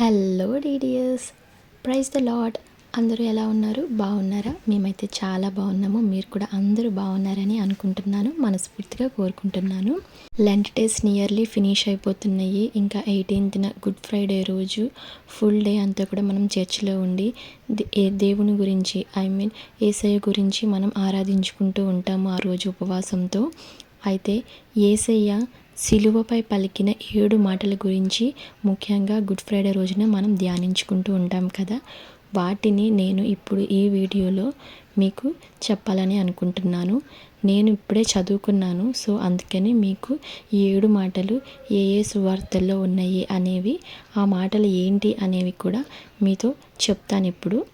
Hello డీడియస్ praise the Lord అందరూ ఎలా ఉన్నారు? బాగున్నారా? మేమైతే చాలా బాగున్నాము. మీరు కూడా అందరూ బాగున్నారని అనుకుంటున్నాను. మనస్ఫూర్తిగా కోరుకుంటున్నాను. లెంట్ డేస్ నియర్లీ ఫినిష్ అయిపోతున్నాయి. ఇంకా ఎయిటీన్త్న గుడ్ ఫ్రైడే రోజు. ఫుల్ డే అంతా కూడా మనం చర్చిలో ఉండి దే- ఏ దేవుని గురించి ఐ మీన్ ఏసయ్య గురించి మనం ఆరాధించుకుంటూ ఉంటాము ఆ రోజు ఉపవాసంతో. అయితే ఏసయ్య సిలువపై పలికిన ఏడు మాటల గురించి ముఖ్యంగా గుడ్ ఫ్రైడే రోజున మనం ధ్యానించుకుంటూ ఉంటాం కదా. వాటిని నేను ఇప్పుడు ఈ వీడియోలో మీకు చెప్పాలని అనుకుంటున్నాను. నేను ఇప్పుడే చదువుకున్నాను సో అందుకని మీకు ఈ ఏడు మాటలు ఏ ఏ సువార్తల్లో ఉన్నాయి అనేవి ఆ మాటలు ఏంటి అనేవి కూడా మీతో చెప్తాను ఇప్పుడు.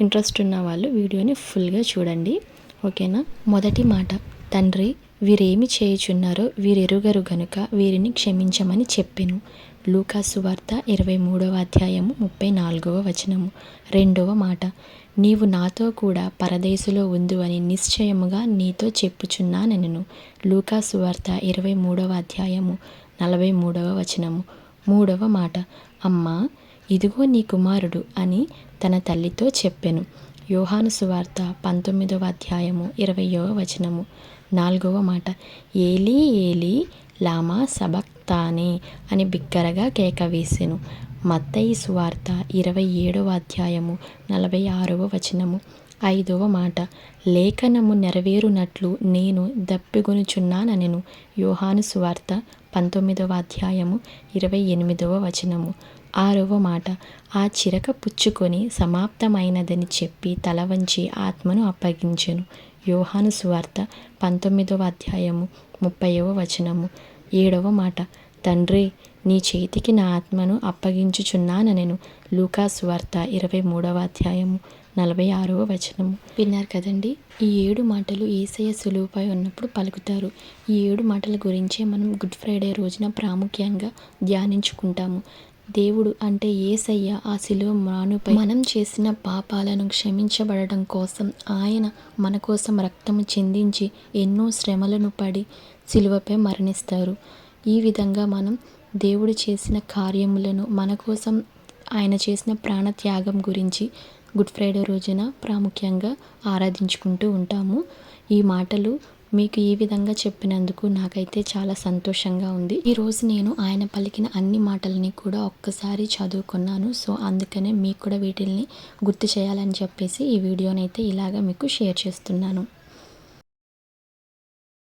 ఇంట్రెస్ట్ ఉన్న వాళ్ళు వీడియోని ఫుల్గా చూడండి. ఓకేనా? మొదటి మాట తండ్రి వీరేమి చేయుచున్నారో వీరెరుగరు గనుక వీరిని క్షమించమని చెప్పెను. లూకాసు వార్త ఇరవై మూడవ అధ్యాయము ముప్పై నాలుగవ వచనము. రెండవ మాట. నీవు నాతో కూడా పరదేశులో ఉందు అని నిశ్చయముగా నీతో చెప్పుచున్నానెను లూకాసు వార్త ఇరవై మూడవ అధ్యాయము నలభై మూడవ వచనము. మూడవ మాట. అమ్మా ఇదిగో నీ కుమారుడు అని తన తల్లితో చెప్పెను. యోహాను సువార్త పంతొమ్మిదవ అధ్యాయము ఇరవయవ వచనము. నాలుగవ మాట ఏలీ ఏలీ లామా సబక్తానే అని బిగ్గరగా కేక వేసెను. మత్తయి సువార్త ఇరవై ఏడవ అధ్యాయము నలభై ఆరవ వచనము. ఐదవ మాట లేఖనము నెరవేరునట్లు నేను దప్పిగొనుచున్నానెను యోహాను సువార్త పంతొమ్మిదవ అధ్యాయము ఇరవై ఎనిమిదవ వచనము. ఆరవ మాట ఆ చిరక పుచ్చుకొని సమాప్తమైనదని చెప్పి తల వంచి ఆత్మను అప్పగించెను. యోహాను సువార్త పంతొమ్మిదవ అధ్యాయము ముప్పైవ వచనము. ఏడవ మాట తండ్రి నీ చేతికి నా ఆత్మను అప్పగించుచున్నానెను లూకా సువార్త ఇరవై మూడవ అధ్యాయము నలభై ఆరవ వచనము. విన్నారు కదండి? ఈ ఏడు మాటలు ఏసయ్య సులువుపై ఉన్నప్పుడు పలుకుతారు. ఈ ఏడు మాటల గురించే మనం గుడ్ ఫ్రైడే రోజున ప్రాముఖ్యంగా ధ్యానించుకుంటాము. దేవుడు అంటే ఏసయ్య ఆ శిలువ మానుపై మనం చేసిన పాపాలను క్షమించబడటం కోసం ఆయన మన కోసం రక్తము చెందించి ఎన్నో శ్రమలను పడి శిలువపై మరణిస్తారు. ఈ విధంగా మనం దేవుడు చేసిన కార్యములను మన కోసం ఆయన చేసిన ప్రాణత్యాగం గురించి గుడ్ ఫ్రైడే రోజున ప్రాముఖ్యంగా ఆరాధించుకుంటూ ఉంటాము. ఈ మాటలు మీకు ఈ విధంగా చెప్పినందుకు నాకైతే చాలా సంతోషంగా ఉంది. ఈరోజు నేను ఆయన పలికిన అన్ని మాటలని కూడా ఒక్కసారి చదువుకున్నాను. సో అందుకనే మీకు కూడా వీటిల్ని గుర్తు చేయాలని చెప్పేసి ఈ వీడియోనైతే ఇలాగ మీకు షేర్ చేస్తున్నాను.